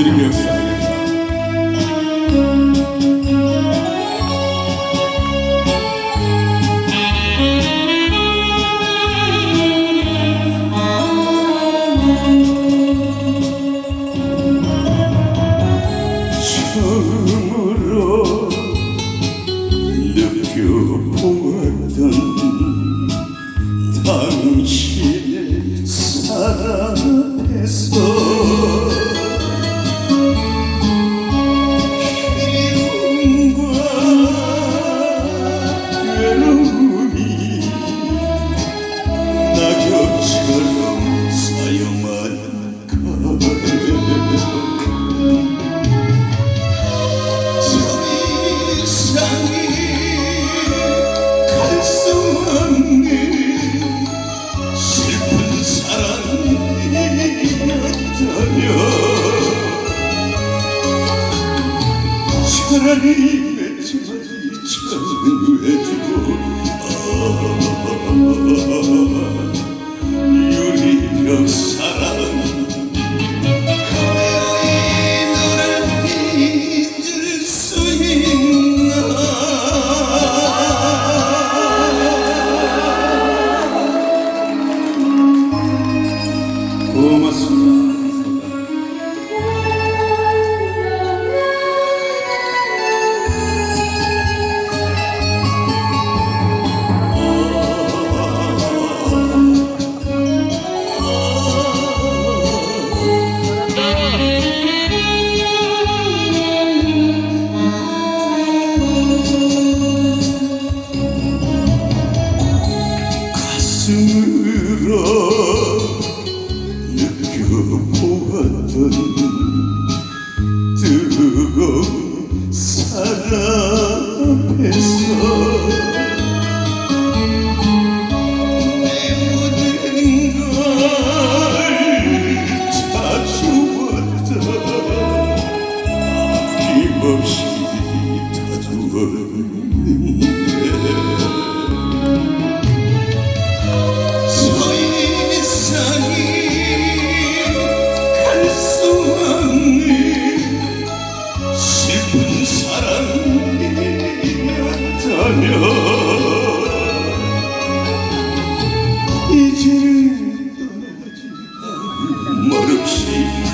이름이 역사되겠다. 처음으로 느껴보았던 당신 Sırrı 없이 You.